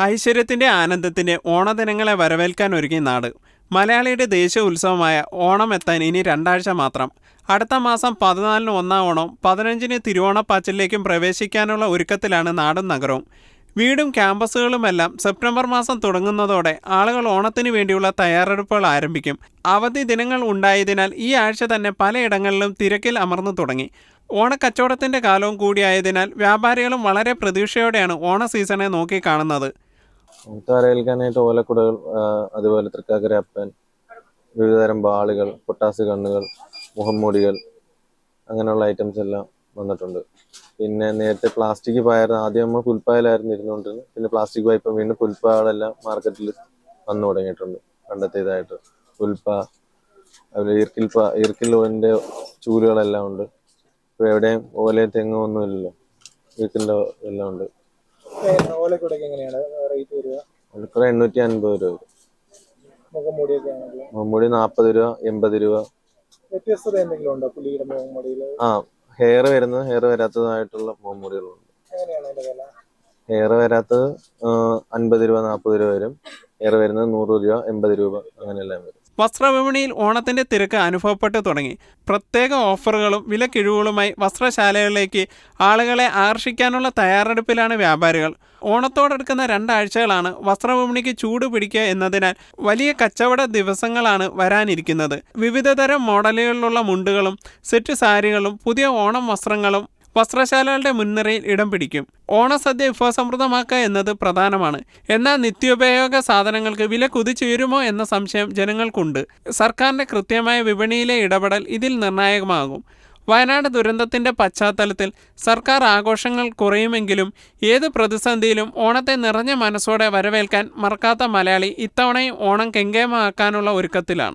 ഐശ്വര്യത്തിന്റെ ആനന്ദത്തിന്റെ ഓണദിനങ്ങളെ വരവേൽക്കാൻ ഒരുങ്ങി നാട്. മലയാളിയുടെ ദേശീയ ഉത്സവമായ ഓണം എത്താൻ ഇനി രണ്ടാഴ്ച മാത്രം. അടുത്ത മാസം പതിനാലിന് ഒന്നാം ഓണം പതിനഞ്ചിന് തിരുവോണപ്പാച്ചിലേക്കും പ്രവേശിക്കാനുള്ള ഒരുക്കത്തിലാണ് നാടും നഗരവും. വീടും ക്യാമ്പസുകളുമെല്ലാം സെപ്റ്റംബർ മാസം തുടങ്ങുന്നതോടെ ആളുകൾ ഓണത്തിന് വേണ്ടിയുള്ള തയ്യാറെടുപ്പുകൾ ആരംഭിക്കും. അവധി ദിനങ്ങൾ ഉണ്ടായതിനാൽ ഈ ആഴ്ച തന്നെ പലയിടങ്ങളിലും തിരക്കിൽ അമർന്നു തുടങ്ങി. ഓണക്കച്ചവടത്തിന്റെ കാലവും കൂടിയായതിനാൽ വ്യാപാരികളും വളരെ പ്രതീക്ഷയോടെയാണ് ഓണ സീസണെ നോക്കി കാണുന്നത് വരവേൽക്കാനായിട്ട് ഓലക്കുടകൾ അതുപോലെ തൃക്കാക്കര അപ്പൻ വിവിധതരം ബാളുകൾ പൊട്ടാസ് കണ്ണുകൾ മുഖംമൂടികൾ അങ്ങനെയുള്ള ഐറ്റംസ് എല്ലാം വന്നിട്ടുണ്ട്. പിന്നെ നേരത്തെ പ്ലാസ്റ്റിക് പായായിരുന്നു ആദ്യം നമ്മൾ പുൽപ്പായലായിരുന്നു ഇരുന്നുകൊണ്ടിരുന്നത്. പിന്നെ പ്ലാസ്റ്റിക് പായ ഇപ്പം വീണ്ടും പുൽപ്പാകളെല്ലാം മാർക്കറ്റിൽ വന്നു തുടങ്ങിയിട്ടുണ്ട്. പണ്ടത്തേതായിട്ട് പുൽപ്പ അതുപോലെ ഈർക്കിൽ പാ ഈർക്കിലിന്റെ ചൂലുകളെല്ലാം ഉണ്ട്. ഇപ്പോൾ എവിടെയും ഓലയും തെങ്ങും ഒന്നുമില്ലല്ലോ. ഇല്ലല്ലോ ഈർക്കിലിന്റെ എല്ലാം ഉണ്ട്. ഓലക്കൂടൊക്കെ എങ്ങനെയാണ്? റേറ്റ് വരിക? ഓലക്കുട എണ്ണൂറ്റി അൻപത് രൂപ വരും. മുഖം മൂടിയൊക്കെ ആണെങ്കിൽ? മുടി നാൽപ്പത് രൂപ എൺപത് രൂപ. വ്യത്യസ്തത എന്തെങ്കിലും ഉണ്ടോ പുലിയുടെ മുഖം മൂടിയിൽ ആ ഹെയർ വരുന്നത് ഹെയർ വരാത്തതായിട്ടുള്ള മുഖംമൂടികളുണ്ട് എങ്ങനെയാണ് അതിന്റെ വില? ഹെയർ വരാത്തത് അൻപത് രൂപ നാൽപ്പത് രൂപ വരും. ഹെയർ വരുന്നത് നൂറ് രൂപ എൺപത് രൂപ അങ്ങനെയെല്ലാം വരും. വസ്ത്രവിപണിയിൽ ഓണത്തിന്റെ തിരക്ക് അനുഭവപ്പെട്ടു തുടങ്ങി. പ്രത്യേക ഓഫറുകളും വിലക്കിഴിവുകളുമായി വസ്ത്രശാലകളിലേക്ക് ആളുകളെ ആകർഷിക്കാനുള്ള തയ്യാറെടുപ്പിലാണ് വ്യാപാരികൾ. ഓണത്തോടടുക്കുന്ന രണ്ടാഴ്ചകളാണ് വസ്ത്രവിപണിക്ക് ചൂട് പിടിക്കുക എന്നതിനാൽ വലിയ കച്ചവട ദിവസങ്ങളാണ് വരാനിരിക്കുന്നത്. വിവിധതരം മോഡലുകളിലുള്ള മുണ്ടുകളും സെറ്റ് സാരികളും പുതിയ ഓണം വസ്ത്രങ്ങളും വസ്ത്രശാലകളുടെ മുൻനിരയിൽ ഇടം പിടിക്കും. ഓണസദ്യ വിഭവസമൃദ്ധമാക്കുക എന്നത് പ്രധാനമാണ്. എന്നാൽ നിത്യോപയോഗ സാധനങ്ങൾക്ക് വില കുതിച്ചുയരുമോ എന്ന സംശയം ജനങ്ങൾക്കുണ്ട്. സർക്കാരിന്റെ കൃത്യമായ വിപണിയിലെ ഇടപെടൽ ഇതിൽ നിർണായകമാകും. വയനാട് ദുരന്തത്തിന്റെ പശ്ചാത്തലത്തിൽ സർക്കാർ ആഘോഷങ്ങൾ കുറയുമെങ്കിലും ഏത് പ്രതിസന്ധിയിലും ഓണത്തെ നിറഞ്ഞ മനസ്സോടെ വരവേൽക്കാൻ മറക്കാത്ത മലയാളി ഇത്തവണയും ഓണം കെങ്കേമമാക്കാനുള്ള ഒരുക്കത്തിലാണ്.